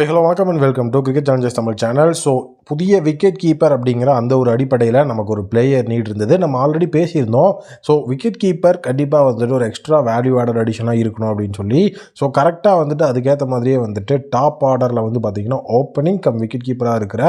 ஐ hello வணக்கம் and welcome to cricket challenges Tamil channel so புதிய wicket keeper அப்படிங்கிற அந்த ஒரு அடிப்படையில் நமக்கு ஒரு பிளேயர் நீட் இருந்தது. நம்ம ஆல்ரெடி பேசியிருந்தோம். ஸோ விக்கெட் கீப்பர் கண்டிப்பாக வந்துட்டு ஒரு எக்ஸ்ட்ரா வேல்யூ ஆடர் அடிஷனாக இருக்கணும் அப்படின்னு சொல்லி. ஸோ கரெக்டாக வந்துட்டு அதுக்கேற்ற மாதிரியே வந்துட்டு டாப் ஆர்டரில் வந்து பார்த்திங்கன்னா ஓப்பனிங் கம் விக்கெட் கீப்பராக இருக்கிற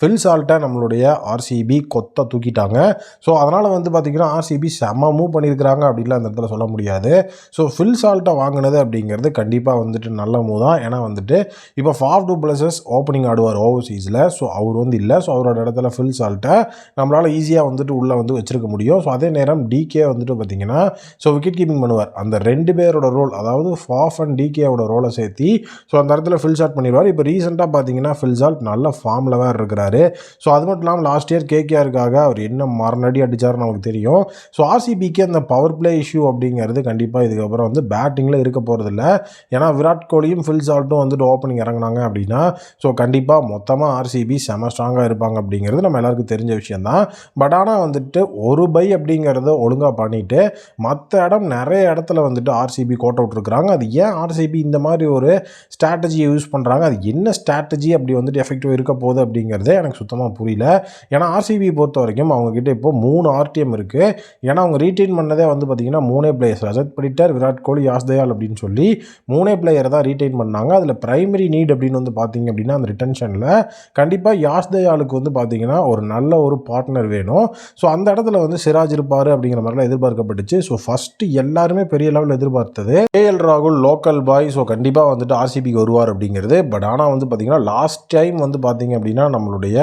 ஃபில் சால்ட்டை நம்மளுடைய ஆர்சிபி கொத்த தூக்கிட்டாங்க. ஸோ அதனால் வந்து பார்த்திங்கன்னா ஆர்சிபி செம்ம மூவ் பண்ணியிருக்கிறாங்க அப்படின்லாம் அந்த இடத்துல சொல்ல முடியாது. ஸோ ஃபில் சால்ட்டை வாங்கினது அப்படிங்கிறது கண்டிப்பாக வந்துட்டு நல்ல மூவ் தான். ஏன்னா வந்துட்டு இப்போ ஆஃப் டூ பிளஸஸ் ஓப்பனிங் ஆடுவார் ஓவர்சீஸில் ஸோ அவர் வந்து இல்லை. ஸோ அவரோட இடத்துல ஃபில் சால்ட்டை நம்மளால் ஈஸியாக வந்துட்டு உள்ளே வந்து வச்சிருக்க முடியும். ஸோ அதே நேரம் டிகே வந்துட்டு பார்த்தீங்கன்னா ஸோ விக்கெட் கீப்பிங் பண்ணுவார். அந்த ரெண்டு பேரோட ரோல் அதாவது ஃபாஃப் அண்ட் டிகேவோட ரோலை சேர்த்தி ஸோ அந்த இடத்துல ஃபில் சால்ட் பண்ணிடுவார். இப்போ ரீசெண்டாக பார்த்தீங்கன்னா ஃபில் சால்ட் நல்ல ஃபார்மில் வேறு இருக்கிறாரு. ஸோ அது மட்டும் இல்லாமல் லாஸ்ட் இயர் கேகேஆருக்காக அவர் என்ன மரணடி அடிச்சாருன்னு நமக்கு தெரியும். ஸோ ஆர்சிபிக்கு அந்த பவர் பிளே இஷ்யூ அப்படிங்கிறது கண்டிப்பாக இதுக்கப்புறம் வந்து பேட்டிங்கில் இருக்க போகிறதில்ல ஏன்னா விராட் கோலியும் ஃபில் சால்ட்டும் வந்துட்டு ஓப்பனிங் இறங்குனாங்க. அப்படின்னா ஸோ கண்டிப்பாக மொத்தமாக ஆர்சிபி செம ஸ்ட்ராங்காக இருப்பாங்க அப்படிங்கிறது நம்ம எல்லாருக்கும் தெரிஞ்ச விஷயந்தான் பட் ஆனால் வந்துட்டு ஒரு பை அப்படிங்கிறத ஒழுங்காக பண்ணிவிட்டு மற்ற இடம் நிறைய இடத்துல வந்துட்டு ஆர்சிபி கோட் அவுட் இருக்கிறாங்க அது ஏன் ஆர்சிபி இந்த மாதிரி ஒரு ஸ்ட்ராட்டஜியை யூஸ் பண்ணுறாங்க அது என்ன ஸ்ட்ராட்டஜி அப்படி வந்துட்டு எஃபெக்டிவ் இருக்க போகுது அப்படிங்கிறதே எனக்கு சுத்தமாக புரியல. ஏன்னா ஆர்சிபி பொறுத்த வரைக்கும் அவங்கக்கிட்ட இப்போ மூணு ஆர்டிஎம் இருக்குது ஏன்னா அவங்க ரீட்டைன் பண்ணதே வந்து பார்த்திங்கன்னா மூணே பிளேயர்ஸ் ரஜத் படிட்டர் விராட் கோலி யாஸ் தயால் அப்படின்னு சொல்லி மூணே பிளேயரை தான் ரீட்டைன் பண்ணாங்க. அதில் பிரைமரி நீட் அப்படின்னு வந்து பார்த்தீங்க அப்படின்னா அந்த ரிட்டன்ஷனில் கண்டிப்பாக யாஸ் தயாளுக்கு வந்து பார்த்தீங்கன்னா ஒரு நல்ல ஒரு பார்ட்னர் வேணும். ஸோ அந்த இடத்துல வந்து சிராஜ் இருப்பார் அப்படிங்கிற மாதிரிலாம் எதிர்பார்க்கப்பட்டுச்சு. ஸோ ஃபஸ்ட்டு எல்லாருமே பெரிய லெவலில் எதிர்பார்த்தது. கேஎல் ராகுல் லோக்கல் பாய் ஸோ கண்டிப்பாக வந்துட்டு ஆர்சிபிக்கு வருவார் அப்படிங்கிறது. பட் ஆனால் வந்து பார்த்தீங்கன்னா லாஸ்ட் டைம் வந்து பார்த்தீங்க அப்படின்னா நம்மளுடைய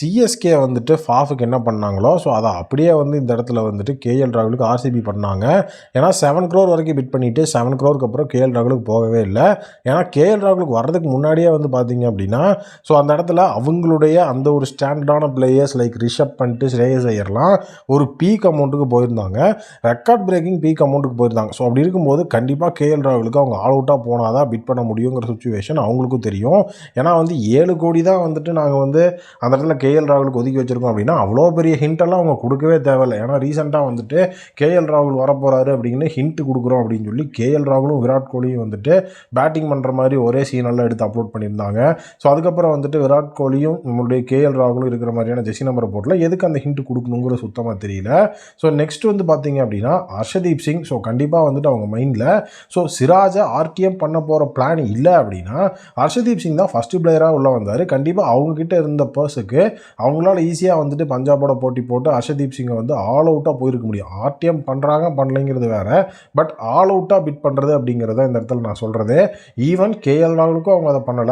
சிஎஸ்கே வந்துட்டு ஃபாஃபுக்கு என்ன பண்ணாங்களோ ஸோ அதை அப்படியே வந்து இந்த இடத்துல வந்துட்டு கேஎல் ராகுலுக்கு ஆர்சிபி பண்ணாங்க. ஏன்னா செவன் க்ரோர் வரைக்கும் பிட் பண்ணிவிட்டு செவன் க்ரோருக்கு அப்புறம் கேஎல் ராகுலுக்கு போகவே இல்லை. ஏன்னா கேஎல் ராகுலுக்கு வர்றதுக்கு நிறைய வந்து பார்த்தீங்க அப்படின்னா ஸோ அந்த இடத்துல அவங்களுடைய அந்த ஒரு ஸ்டாண்டர்டான பிளேயர்ஸ் லைக் ரிஷப் பண்ணிட்டு ஸ்ரேயஸ் ஐயர்லாம் ஒரு பீக் அமௌண்ட்டுக்கு போயிருந்தாங்க. ரெக்கார்ட் பிரேக்கிங் பீக் அமௌண்ட்டுக்கு போயிருந்தாங்க. ஸோ அப்படி இருக்கும்போது கண்டிப்பாக கேஎல் ராகுலுக்கு அவங்க ஆல் அவுட்டாக போனால் தான் பிட் பண்ண முடியுங்கிற சுச்சுவேஷன் அவங்களுக்கும் தெரியும். ஏன்னா வந்து ஏழு கோடி தான் வந்துட்டு நாங்கள் வந்து அந்த இடத்துல கேஎல் ராகுலுக்கு ஒதுக்கி வச்சுருக்கோம் அப்படின்னா அவ்வளோ பெரிய ஹிண்டெல்லாம் அவங்க கொடுக்கவே தேவையில்லை. ஏன்னா ரீசெண்டாக வந்துட்டு கேஎல் ராகுல் வரப்போகிறாரு அப்படின்னு ஹிண்ட் கொடுக்குறோம் அப்படின்னு சொல்லி கேஎல் ராகுலும் விராட் கோலியும் வந்துட்டு பேட்டிங் பண்ணுற மாதிரி ஒரே சீனெல்லாம் எடுத்து அப்லோட் பண்ணியிருந்தாங்க. ஸோ அதுக்கப்புறம் வந்துட்டு விராட் கோலியும் நம்மளுடைய கேஎல் ராகுலும் இருக்கிற மாதிரியான ஜெசி நம்பரை போட்டில் எதுக்கு அந்த ஹிண்ட் கொடுக்கணுங்கிற சுத்தமாக தெரியல. ஸோ நெக்ஸ்ட் வந்து பார்த்தீங்க அப்படின்னா ஹர்ஷதீப் சிங். ஸோ கண்டிப்பாக வந்துட்டு அவங்க மைண்டில் ஸோ சிராஜை ஆர்டிஎம் பண்ண போகிற பிளான் இல்லை அப்படின்னா ஹர்ஷதீப் சிங் தான் ஃபஸ்ட்டு பிளேயராக உள்ளே வந்தார். கண்டிப்பாக அவங்கக்கிட்ட இருந்த பர்ஸுக்கு அவங்களால ஈஸியாக வந்துட்டு பஞ்சாபோட போட்டி போட்டு ஹர்ஷதீப் சிங்கை வந்து ஆல் அவுட்டாக போயிருக்க முடியும். ஆர்டிஎம் பண்ணுறாங்க பண்ணலைங்கிறது வேறு. பட் ஆல் அவுட்டாக பிட் பண்ணுறது அப்படிங்கிறத இந்த இடத்துல நான் சொல்கிறது ஈவன் கேஎல் ராகுலுக்கும் அவங்க அதை பண்ணலை.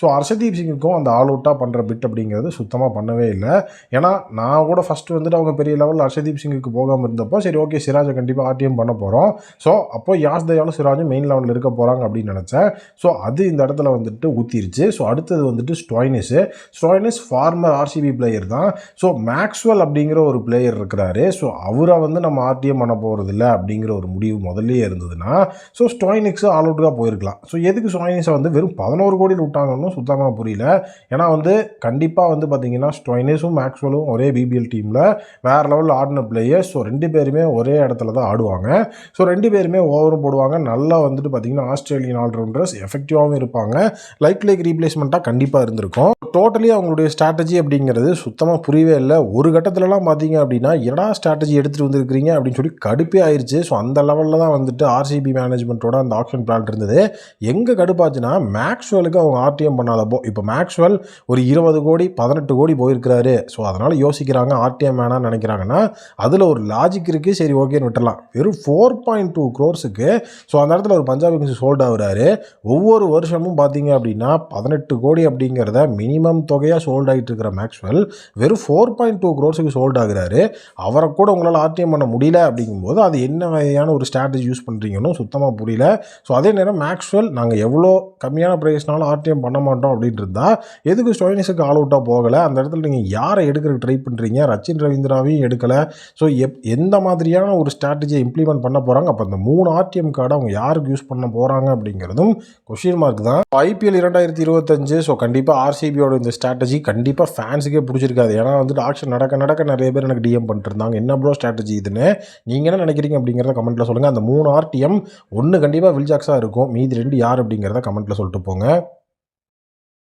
ஸோ ஹர்ஷதீப் சிங்குக்கும் அந்த ஆல் அவுட்டாக பண்ணுற பிட் அப்படிங்கிறது சுத்தமாக பண்ணவே இல்லை. ஏன்னா நான் கூட ஃபஸ்ட்டு வந்துட்டு அவங்க பெரிய லெவலில் ஹர்ஷதீப் சிங்குக்கு போகாமல் இருந்தப்போ சரி ஓகே சிராஜை கண்டிப்பாக ஆர்டிஎம் பண்ண போகிறோம் ஸோ அப்போ யாஸ் தயாலும் சிராஜும் மெயின் லெவலில் இருக்க போகிறாங்க அப்படின்னு நினச்சேன். ஸோ அது இந்த இடத்துல வந்துட்டு ஊற்றிருச்சு ஸோ அடுத்தது வந்துட்டு Stoinis. Stoinis former RCB player தான். ஸோ மேக்ஸ்வெல் அப்படிங்கிற ஒரு பிளேயர் இருக்கிறாரு. ஸோ அவரை வந்து நம்ம ஆர்டிஎம் பண்ண போகிறதில்ல அப்படிங்கிற ஒரு முடிவு முதல்லையே இருந்ததுன்னா ஸோ ஸ்டாய்னிக்ஸ் ஆல் அவுட்டுக்காக போயிருக்கலாம். ஸோ எதுக்கு ஸ்டாய்னிக்ஸை வந்து வெறும் பதினோரு கோடி கோடியில் விட்டாங்கன்னு சுத்தமாக புரியல. ஏன்னா வந்து கண்டிப்பாக வந்து பார்த்தீங்கன்னா ஸ்டொய்னிஸும் மேக்ஸ்வெலும் ஒரே பிபிஎல் டீமில் வேறு லெவலில் ஆடின பிளேயர்ஸ் ஸோ ரெண்டு பேருமே ஒரே இடத்துல தான் ஆடுவாங்க. ஸோ ரெண்டு பேருமே ஓவரும் போடுவாங்க. நல்லா வந்துட்டு பார்த்தீங்கன்னா ஆஸ்திரேலியன் ஆல்ரவுண்டர்ஸ் எஃபெக்டிவாகவும் இருப்பாங்க. லைக் லைக் ரீப்ளேஸ்மெண்ட்டாக கண்டிப்பாக இருந்திருக்கும். டோட்டலி அவங்களுடைய ஸ்ட்ராட்டஜி அப்படிங்கிறது சுத்தமாக புரியவே இல்லை. ஒரு கட்டத்துலலாம் பார்த்தீங்க அப்படின்னா என்னடா ஸ்ட்ராட்டஜி எடுத்துகிட்டு வந்திருக்கிறீங்க? அப்படின்னு சொல்லி கடுப்பே ஆயிடுச்சு ஸோ அந்த லெவலில் தான் வந்துட்டு ஆர்சிபி மேனேஜ்மெண்ட்டோட அந்த ஆப்ஷன் பிளான் இருந்தது. எங்கே கடுப்பாச்சுன்னா மேக்ஸ்வலுக்கு அவங்க ஆர்டிஎம் பண்ணாதப்போ இப்போ மேக்ஸ்வெல் ஒரு இருபது கோடி பதினெட்டு கோடி போயிருக்கிறாரு. ஸோ அதனால் யோசிக்கிறாங்க ஆர்டிஎம் வேணாம்னு நினைக்கிறாங்கன்னா அதில் ஒரு லாஜிக் இருக்குது சரி ஓகேன்னு விட்டுலாம் வெறும் ஃபோர் பாயிண்ட் டூ க்ரோர்ஸுக்கு ஸோ அந்த இடத்துல ஒரு பஞ்சாப் கிங்ஸ் ஹோல்ட் ஆகுறாரு. ஒவ்வொரு வருஷமும் பார்த்தீங்க அப்படின்னா பதினெட்டு கோடி அப்படிங்கிறத மினிமம் தொகையாக சோல்ட் ஆகிட்டு இருக்கிற மேக்ஸ்வெல் வெறும் ஃபோர் பாயிண்ட் டூ க்ரோர்ஸுக்கு சோல்ட் ஆகுறாரு. அவரை கூட உங்களால் ஆர்டிஎம் பண்ண முடியல அப்படிங்கும்போது அது என்ன வகையான ஒரு ஸ்ட்ராட்டஜி யூஸ் பண்ணுறீங்கன்னு சுத்தமாக புரியல. ஸோ அதே நேரம் மேக்ஸ்வெல் நாங்கள் எவ்வளோ கம்மியான ப்ரைஸ்னாலும் ஆர்டிஎம் பண்ண மாட்டோம் அப்படின்ட்டு இருந்தால் எதுக்கு ஸ்டோயினிஸுக்கு ஆல் அவுட்டாக போகலை? அந்த இடத்துல நீங்கள் யாரை எடுக்கிறதுக்கு ட்ரை பண்ணுறீங்க ரச்சின் ரவீந்திராவையும் எடுக்கலை. ஸோ எப் எந்த மாதிரியான ஒரு ஸ்ட்ராட்டஜியை இம்ப்ளிமெண்ட் பண்ண போகிறாங்க அப்போ அந்த மூணு ஆர்டிஎம் கார்டை அவங்க யாருக்கு யூஸ் பண்ண போகிறாங்க அப்படிங்கிறதும் கொஷின் மார்க் தான். ஐபிஎல் இரண்டாயிரத்தி இருபத்தஞ்சு ஸோ கண்டிப்பாக ஆர்சிபியோட இந்த ஸ்ட்ராட்டஜி கண்டிப்பாக ஃபேன்ஸுக்கே பிடிச்சிருக்காது. ஏன்னா வந்துட்டு ஆக்ஷன் நடக்க நடக்க நிறைய பேர் எனக்கு டிஎம் பண்ணிருந்தாங்க என்ன ப்ரோ ஸ்ட்ராட்டஜி இதுன்னு? நீங்கள் என்ன நினைக்கிறீங்க அப்படிங்கிறத கமெண்ட்டில் சொல்லுங்கள் அந்த மூணு ஆர்டிஎம் ஒன்று கண்டிப்பாக வில்ஜாக்ஸாக இருக்கும். மீதி ரெண்டு யார் அப்படிங்கிறத கமெண்ட்டில் சொல்லிட்டு போங்க.